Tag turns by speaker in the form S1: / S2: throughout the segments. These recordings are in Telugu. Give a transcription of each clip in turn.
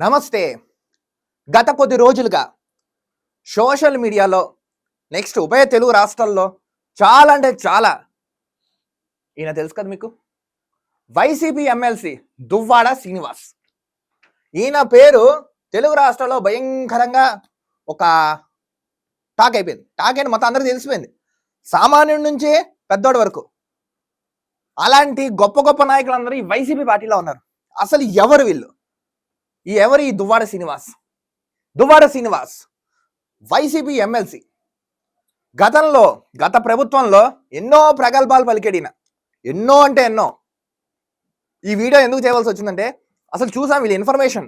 S1: నమస్తే. గత కొద్ది రోజులుగా సోషల్ మీడియాలో నెక్స్ట్ ఉభయ తెలుగు రాష్ట్రాల్లో చాలా అంటే చాలా ఈయన తెలుసు కదా మీకు? YCP MLC Duvvada Srinivas. ఈయన పేరు తెలుగు రాష్ట్రాల్లో భయంకరంగా ఒక టాక్ అయిపోయింది. టాక్ అయిన మొత్తం అందరికీ తెలిసిపోయింది. సామాన్యుడి నుంచి పెద్దోడి వరకు. అలాంటి గొప్ప గొప్ప నాయకులందరూ ఈ వైసీపీ పార్టీలో ఉన్నారు. అసలు ఎవరు వీళ్ళు? ఈ ఎవరు ఈ Duvvada Srinivas? Duvvada Srinivas YCP MLC. గతంలో గత ప్రభుత్వంలో ఎన్నో ప్రగల్భాలు పలికెడిన ఎన్నో అంటే ఎన్నో. ఈ వీడియో ఎందుకు చేయవలసి వచ్చిందంటే అసలు చూసాం వీళ్ళ ఇన్ఫర్మేషన్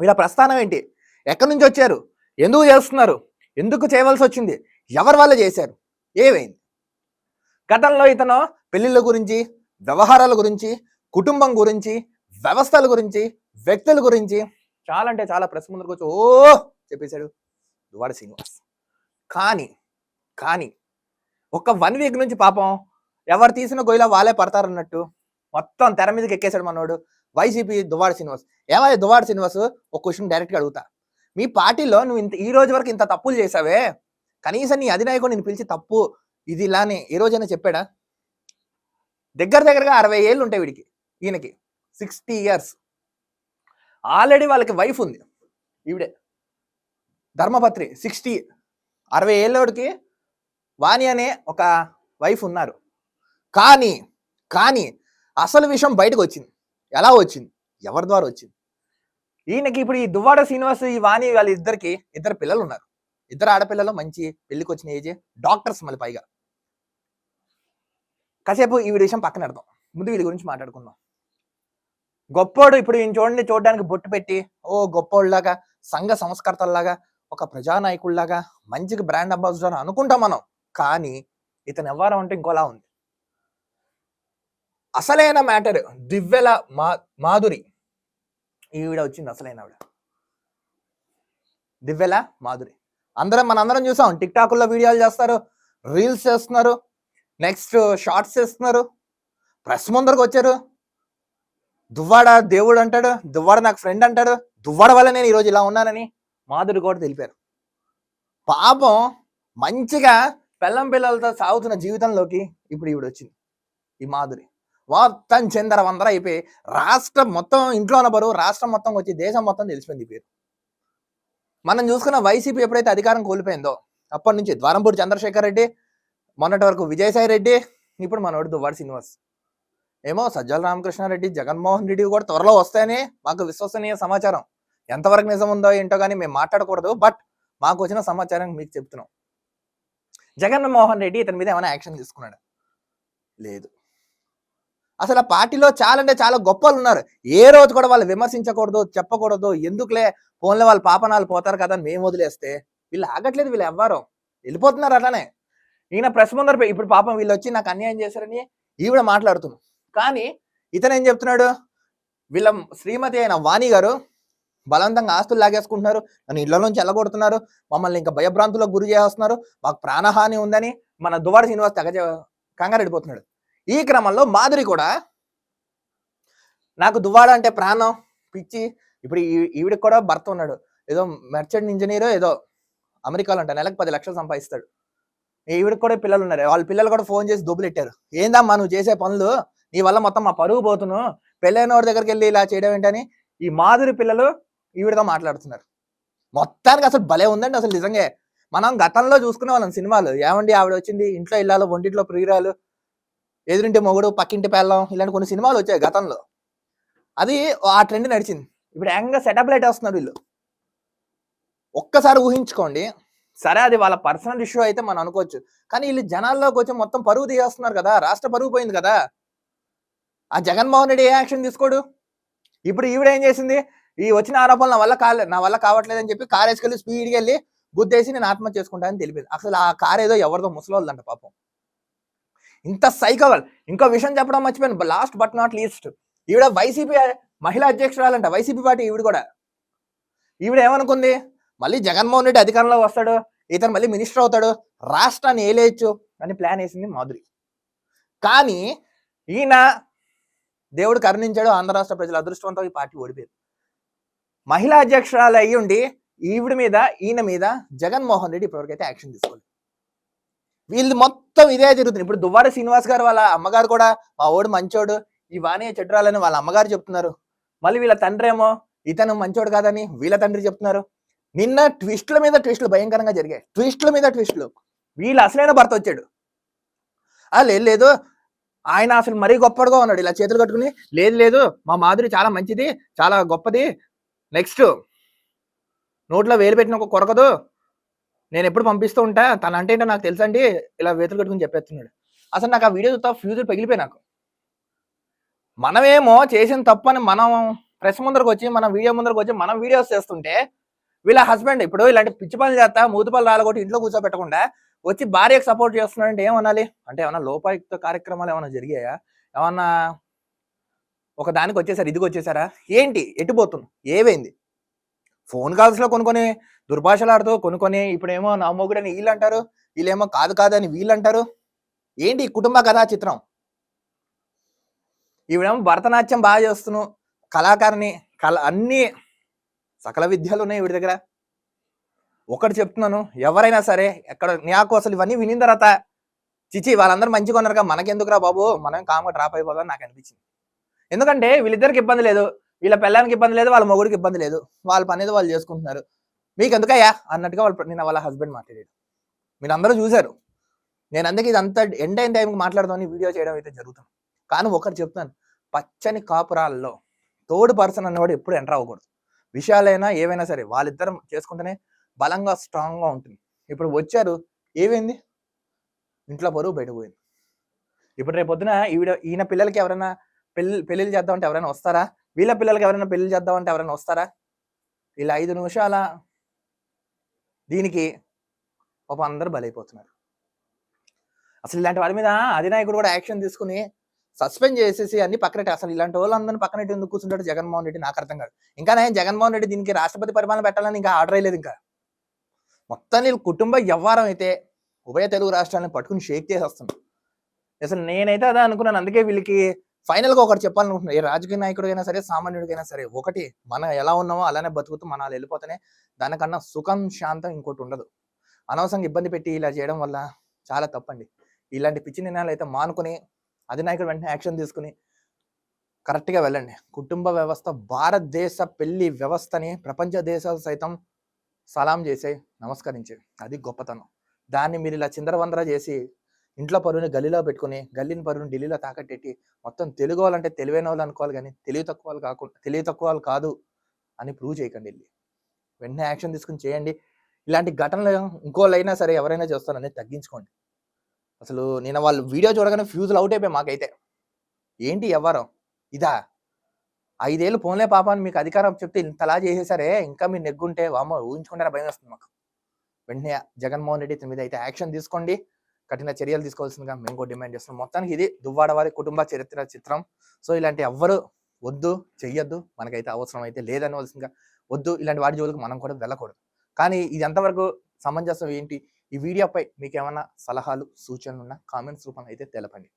S1: వీళ్ళ ప్రస్థానం ఏంటి? ఎక్కడి నుంచి వచ్చారు? ఎందుకు చేస్తున్నారు? ఎందుకు చేయవలసి వచ్చింది? ఎవరి వల్ల చేశారు? ఏమైంది? గతంలో ఇతను పెళ్ళిళ్ళ గురించి వ్యవహారాల గురించి కుటుంబం గురించి వ్యవస్థల గురించి వ్యక్తుల గురించి చాలా అంటే చాలా ప్రెస్ ముందరకు వచ్చి ఓ చెప్పేశాడు దువాడ శ్రీనివాస్. కానీ కానీ ఒక వన్ వీక్ నుంచి పాపం ఎవరు తీసిన గొయ్యిలో వాళ్ళే పడతారన్నట్టు మొత్తం తెర మీదకి ఎక్కేశాడు మనోడు వైసీపీ దువాడ శ్రీనివాస్. ఏమయ్య దువాడ శ్రీనివాస్ ఒక క్వశ్చన్ డైరెక్ట్గా అడుగుతా. మీ పార్టీలో నువ్వు ఇంత ఈ రోజు వరకు ఇంత తప్పులు చేసావే కనీసం నీ అధినాయకుడు నేను పిలిచి తప్పు ఇది ఇలానే ఏ రోజైనా చెప్పాడా? దగ్గర దగ్గరగా అరవై ఏళ్ళు ఉంటాయి వీడికి ఈయనకి. Sixty years. ఆల్రెడీ వాళ్ళకి వైఫ్ ఉంది. ఈవిడే. ధర్మపత్రి సిక్స్టీ అరవై ఏళ్ళోడికి వాణి అనే ఒక వైఫ్ ఉన్నారు. కానీ కానీ అసలు విషయం బయటకు వచ్చింది. ఎలా వచ్చింది? ఎవరి ద్వారా వచ్చింది? ఈయనకి ఇప్పుడు ఈ దువ్వాడ శ్రీనివాస్ ఈ వాణి వాళ్ళ ఇద్దరికి ఇద్దరు పిల్లలు ఉన్నారు ఇద్దరు ఆడపిల్లలు మంచి పెళ్ళికి వచ్చిన ఏజ్ డాక్టర్స్ మళ్ళీ పైగా. కాసేపు ఈ విషయం పక్కన పెడదాం. ముందు వీడి గురించి మాట్లాడుకుందాం. గొప్పోడు ఇప్పుడు ఈయన చూడండి చూడడానికి బొట్టు పెట్టి ఓ గొప్పోళ్ళలాగా సంఘ సంస్కర్తల్లాగా ఒక ప్రజానాయకుల్లాగా మంచిగా బ్రాండ్ అంబాసిడర్ అనుకుంటాం మనం. కానీ ఇతను ఎవ్వరం అంటే ఇంకోలా ఉంది. అసలైన మ్యాటర్ దివ్యల మా మాధురి. ఈవిడ వచ్చింది అసలైన ఆవిడ. దివ్యల మాధురి. అందరం మనందరం చూసాం టిక్ టాక్లో వీడియోలు చేస్తారు రీల్స్ చేస్తున్నారు నెక్స్ట్ షార్ట్స్ చేస్తున్నారు ప్రెస్ ముందరకు వచ్చారు దువ్వాడ దేవుడు అంటాడు దువ్వాడ నాకు ఫ్రెండ్ అంటాడు దువ్వాడ వల్ల నేను ఈరోజు ఇలా ఉన్నానని మాధుడు కూడా తెలిపారు. పాపం మంచిగా పెళ్ళం పిల్లలతో సాగుతున్న జీవితంలోకి ఇప్పుడు ఈవిడ వచ్చింది ఈ మాధురి. మొత్తం చందర వందర అయిపోయి రాష్ట్రం మొత్తం ఇంట్లో ఉన్న బరువు రాష్ట్రం మొత్తం వచ్చి దేశం మొత్తం తెలిసిపోయింది పేరు. మనం చూసుకున్న వైసీపీ ఎప్పుడైతే అధికారం కోల్పోయిందో అప్పటి నుంచి ద్వారంపూడి చంద్రశేఖర్ రెడ్డి మొన్నటి వరకు విజయసాయి రెడ్డి ఇప్పుడు మనోడు దువ్వాడు శ్రీనివాస్. ఏమో సజ్జల రామకృష్ణారెడ్డి జగన్మోహన్ రెడ్డి కూడా త్వరలో వస్తాయని మాకు విశ్వసనీయ సమాచారం. ఎంతవరకు నిజం ఉందో ఏంటో కానీ మేము మాట్లాడకూడదు. బట్ మాకు వచ్చిన సమాచారం మీకు చెప్తున్నాం. జగన్మోహన్ రెడ్డి ఇతని మీద ఏమైనా యాక్షన్ తీసుకున్నాడు? లేదు. అసలు ఆ పార్టీలో చాలా అంటే చాలా గొప్పలు ఉన్నారు. ఏ రోజు కూడా వాళ్ళు విమర్శించకూడదు చెప్పకూడదు. ఎందుకులే? ఫోన్లో వాళ్ళ పాపనాలు పోతారు కదా అని మేము వదిలేస్తే వీళ్ళు ఆగట్లేదు వీళ్ళు ఎవ్వరు. వెళ్ళిపోతున్నారు అట్లానే. ఈయన ప్రెస్ ముందర పోయి- ఇప్పుడు పాపం వీళ్ళు వచ్చి నాకు అన్యాయం చేశారని ఈవిడ మాట్లాడుతున్నాం కానీ ఇతను ఏం చెప్తున్నాడు? వీళ్ళ శ్రీమతి అయిన వాణి గారు బలవంతంగా ఆస్తులు లాగేసుకుంటున్నారు నన్ను ఇళ్ళ నుంచి ఎల్లగొడుతున్నారు మమ్మల్ని ఇంకా భయభ్రాంతులకు గురి చేస్తున్నారు మాకు ప్రాణహాని ఉందని మన దువాడ శ్రీనివాస్ తెగ కంగారెడిపోతున్నాడు ఈ క్రమంలో మాధురి కూడా నాకు దువ్వాడ అంటే ప్రాణం పిచ్చి ఇప్పుడు ఈవిడికి ఈవిడకి కూడా భర్త ఉన్నాడు. ఏదో మెర్చెంట్ ఇంజనీర్ ఏదో అమెరికాలో అంట నెలకు పది లక్షలు సంపాదిస్తాడు. ఈవిడకి కూడా పిల్లలు ఉన్నారు. వాళ్ళ పిల్లలు కూడా ఫోన్ చేసి దుబ్బులెట్టారు. ఏందమ్మా నువ్వు చేసే పనులు? నీ వల్ల మొత్తం మా పరుగు పోతును. పెళ్ళైన వాడి దగ్గరికి వెళ్ళి ఇలా చేయడం ఏంటని ఈ మాధురి పిల్లలు ఈవిడతో మాట్లాడుతున్నారు. మొత్తానికి అసలు భలే ఉందండి అసలు నిజంగా. మనం గతంలో చూసుకునే వాళ్ళం సినిమాలు. ఏమండి ఆవిడ వచ్చింది ఇంట్లో ఇల్లాలు ఒంటింట్లో ప్రియురాలు ఎదురింటి మొగుడు పక్కింటి పెళ్ళం ఇలాంటి కొన్ని సినిమాలు వచ్చాయి గతంలో. అది ఆ ట్రెండ్ నడిచింది. ఇప్పుడు ఏకంగా సెటప్ లైట్ వస్తున్నారు వీళ్ళు. ఒక్కసారి ఊహించుకోండి. సరే అది వాళ్ళ పర్సనల్ ఇష్యూ అయితే మనం అనుకోవచ్చు. కానీ వీళ్ళు జనాల్లోకి వచ్చి మొత్తం పరువు తీసేస్తున్నారు కదా. రాష్ట్ర పరువు పోయింది కదా. ఆ జగన్మోహన్ రెడ్డి ఏ యాక్షన్ తీసుకోడు? ఇప్పుడు ఈవిడ ఏం చేసింది? ఈ వచ్చిన ఆరోపణలు నా వల్ల కాలే నా వల్ల కావట్లేదని చెప్పి కార్ వేసుకెళ్ళి స్పీడ్కి వెళ్ళి గుద్దేసి నేను ఆత్మహత్య చేసుకుంటానని తెలిపింది. అసలు ఆ కార్ ఏదో ఎవరిదో ముసలోళ్ళంట పాపం. ఇంత సైకోవల్. ఇంకో విషయం చెప్పడం మర్చిపోయాను. లాస్ట్ బట్ నాట్ లీస్ట్ ఈవిడ వైసీపీ మహిళా అధ్యక్షురాలంట. వైసీపీ పార్టీ ఈవిడ కూడా. ఈవిడ ఏమనుకుంది? మళ్ళీ జగన్మోహన్ రెడ్డి అధికారంలో వస్తాడు. ఇతను మళ్ళీ మినిస్టర్ అవుతాడు. రాష్ట్రాన్ని ఏలేయచ్చు అని ప్లాన్ వేసింది మాధురి. కానీ ఈయన దేవుడు కరుణించాడు ఆంధ్ర రాష్ట్ర ప్రజల అదృష్టంతో ఈ పార్టీ ఓడిపోయింది. మహిళా అధ్యక్షురాలు అయ్యి ఉండి ఈవిడ మీద ఈయన మీద జగన్మోహన్ రెడ్డి ఇప్పటివరకైతే యాక్షన్ తీసుకోలేదు. వీళ్ళు మొత్తం ఇదే జరుగుతుంది. ఇప్పుడు దువ్వార శ్రీనివాస్ గారు వాళ్ళ అమ్మగారు కూడా మా ఓడు మంచోడు ఈ వాణి చెడ్రాలని వాళ్ళ అమ్మగారు చెప్తున్నారు. మళ్ళీ వీళ్ళ తండ్రి ఏమో ఇతను మంచోడు కాదని వీళ్ళ తండ్రి చెప్తున్నారు. నిన్న ట్విస్టుల మీద ట్విస్టులు భయంకరంగా జరిగాయి. ట్విస్టుల మీద ట్విస్టులు. వీళ్ళు అసలైన భర్త వచ్చాడు. లేదు. ఆయన అసలు మరీ గొప్పడుగా ఉన్నాడు. ఇలా చేతులు కట్టుకుని లేదు లేదు మా మాధురి చాలా మంచిది చాలా గొప్పది. నెక్స్ట్ నోట్లో వేలు పెట్టిన ఒక కొరకదు. నేను ఎప్పుడు పంపిస్తూ ఉంటా? తన అంటే ఏంటో నాకు తెలుసండి ఇలా వేతులు కట్టుకుని చెప్పేస్తున్నాడు. అసలు నాకు ఆ వీడియో చూస్తా ఫ్యూచర్ పగిలిపోయి నాకు. మనమేమో చేసిన తప్పని మనం ప్రెస్ ముందరకు వచ్చి మనం వీడియో ముందరకు వచ్చి మనం వీడియోస్ చేస్తుంటే వీళ్ళ హస్బెండ్ ఇప్పుడు ఇలాంటి పిచ్చి పనులు చేస్తా మూతి పనులు రాలగొట్టి ఇంట్లో కూర్చోబెట్టకుండా వచ్చి భార్యకు సపోర్ట్ చేస్తున్నాడంటే ఏమనాలి? అంటే ఏమన్నా లోపాయుక్త కార్యక్రమాలు ఏమైనా జరిగాయా? ఏమన్నా ఒక దానికి వచ్చేసారు ఇదికి వచ్చేసారా? ఏంటి? ఎటుపోతుంది ఏమైంది? ఫోన్ కాల్స్లో కొన్ని కొన్ని దుర్భాషలు ఆడుతూ కొన్ని కొన్ని ఇప్పుడేమో నా మొగుడని వీళ్ళు అంటారు వీళ్ళేమో కాదు కాదని వీళ్ళు అంటారు ఏంటి కుటుంబ కథా చిత్రం ఈవిడేమో భరతనాట్యం బాగా చేస్తున్నావు కళాకారిణి కళ అన్ని సకల విద్యలు ఉన్నాయి వీడి దగ్గర. ఒకటి చెప్తున్నాను ఎవరైనా సరే ఎక్కడ నాకు అసలు ఇవన్నీ వినిన తర్వాత చిచి వాళ్ళందరూ మంచిగా ఉన్నారుగా మనకెందుకురా బాబు? మనం కామ్గా డ్రాప్ అయిపోదాం నాకు అనిపించింది. ఎందుకంటే వీళ్ళిద్దరికి ఇబ్బంది లేదు వీళ్ళ పిల్లలకి ఇబ్బంది లేదు వాళ్ళ మొగుడికి ఇబ్బంది లేదు వాళ్ళ పని వాళ్ళు చేసుకుంటున్నారు. మీకు ఎందుకయ్యా అన్నట్టుగా వాళ్ళు నేను వాళ్ళ హస్బెండ్ మాట్లాడాడు. మీరు అందరూ చూశారు. నేను అందుకే ఇది అంత ఎండ్ అయిన టైంకి మాట్లాడదామని వీడియో చేయడం అయితే జరుగుతుంది. కానీ ఒకటి చెప్తాను పచ్చని కాపురాల్లో తోడు పర్సన్ అన్నవాడు ఎప్పుడు ఎంటర్ అవ్వకూడదు. విషయాలైనా ఏవైనా సరే వాళ్ళిద్దరం చేసుకుంటేనే బలంగా స్ట్రాంగ్గా ఉంటుంది. ఇప్పుడు వచ్చారు ఏమైంది? ఇంట్లో పరువు బయట పోయింది ఇప్పుడు రేపు పొద్దున ఈవిడ ఈయన పిల్లలకి ఎవరైనా పెళ్ళి పెళ్ళిళ్ళు చేద్దామంటే ఎవరైనా వస్తారా? వీళ్ళ పిల్లలకి ఎవరైనా పెళ్ళి చేద్దామంటే ఎవరైనా వస్తారా? ఇలా ఐదు నిమిషాల దీనికి పాపం అందరూ బలైపోతున్నారు. అసలు ఇలాంటి వాడి మీద అధినాయకుడు కూడా యాక్షన్ తీసుకుని సస్పెండ్ చేసేసి అన్ని పక్కనట్టు. అసలు ఇలాంటి వాళ్ళందరినీ పక్కనట్టు ఎందుకు కూర్చుంటాడు జగన్మోహన్ రెడ్డి? నాకు అర్థం కాదు. ఇంకా నేను జగన్మోహన్ రెడ్డి దీనికి రాష్ట్రపతి పరిపాలన పెట్టాలని ఇంకా ఆర్డర్ అయ్యలేదు ఇంకా. మొత్తం కుటుంబ వ్యవహారం అయితే ఉభయ తెలుగు రాష్ట్రాలను పట్టుకుని షేక్ చేసేస్తున్నాం అసలు నేనైతే అదే అనుకున్నాను. అందుకే వీళ్ళకి ఫైనల్గా ఒకటి చెప్పాలనుకుంటున్నాను ఏ రాజకీయ నాయకుడికైనా సరే సామాన్యుడికైనా సరే ఒకటి మనం ఎలా ఉన్నామో అలానే బతుకుతూ మన వెళ్ళిపోతేనే దానికన్నా సుఖం శాంతం ఇంకోటి ఉండదు. అనవసరంగా ఇబ్బంది పెట్టి ఇలా చేయడం వల్ల చాలా తప్పండి. ఇలాంటి పిచ్చి నిర్ణయాలు అయితే మానుకుని అధినాయకుడు వెంటనే యాక్షన్ తీసుకుని కరెక్ట్గా వెళ్ళండి. కుటుంబ వ్యవస్థ భారతదేశ పెళ్ళి వ్యవస్థని ప్రపంచ దేశాలు సైతం సలాం చేసే నమస్కరించి. అది గొప్పతనం. దాన్ని మీరు ఇలా చిందరవందర చేసి ఇంట్లో పరువుని గల్లీలో పెట్టుకుని గల్లీని పరువుని ఢిల్లీలో తాకట్టెట్టి మొత్తం తెలుగు వాళ్ళంటే తెలివైన వాళ్ళు అనుకోవాలి కానీ తెలివి తక్కువ వాళ్ళు కాకుండా తెలివి తక్కువ వాళ్ళు కాదు అని ప్రూవ్ చేయకండి వెళ్ళి. వెంటనే యాక్షన్ తీసుకుని చేయండి. ఇలాంటి ఘటనలు ఇంకోళ్ళైనా సరే ఎవరైనా చేస్తారనేది తగ్గించుకోండి. అసలు నేను వాళ్ళు వీడియో చూడగానే ఫ్యూజులు అవుట్ అయిపోయి మాకైతే. ఏంటి ఎవ్వరం ఇదా? ఐదేళ్ళు పోన్లే పాప అని మీకు అధికారం చెప్తే ఇంతలా చేసేసరే ఇంకా మీరు నెగ్గుంటే వామో ఊహించుకుంటారా భయం వస్తుంది మాకు. వెంటనే జగన్మోహన్ రెడ్డి ఇతని మీద అయితే యాక్షన్ తీసుకోండి. కఠిన చర్యలు తీసుకోవాల్సిందిగా మేము కూడా డిమాండ్ చేస్తున్నాం. మొత్తానికి ఇది దువ్వాడ వారి కుటుంబ చరిత్ర చిత్రం. సో ఇలాంటి ఎవ్వరు వద్దు చెయ్యొద్దు. మనకైతే అవసరం అయితే లేదనవలసిందిగా వద్దు. ఇలాంటి వాటి జోలికి మనం కూడా వెళ్ళకూడదు. కానీ ఇది ఎంతవరకు సమంజసం ఏంటి? ఈ వీడియోపై మీకు ఏమైనా సలహాలు సూచనలు ఉన్నా కామెంట్స్ రూపంలో అయితే తెలపండి.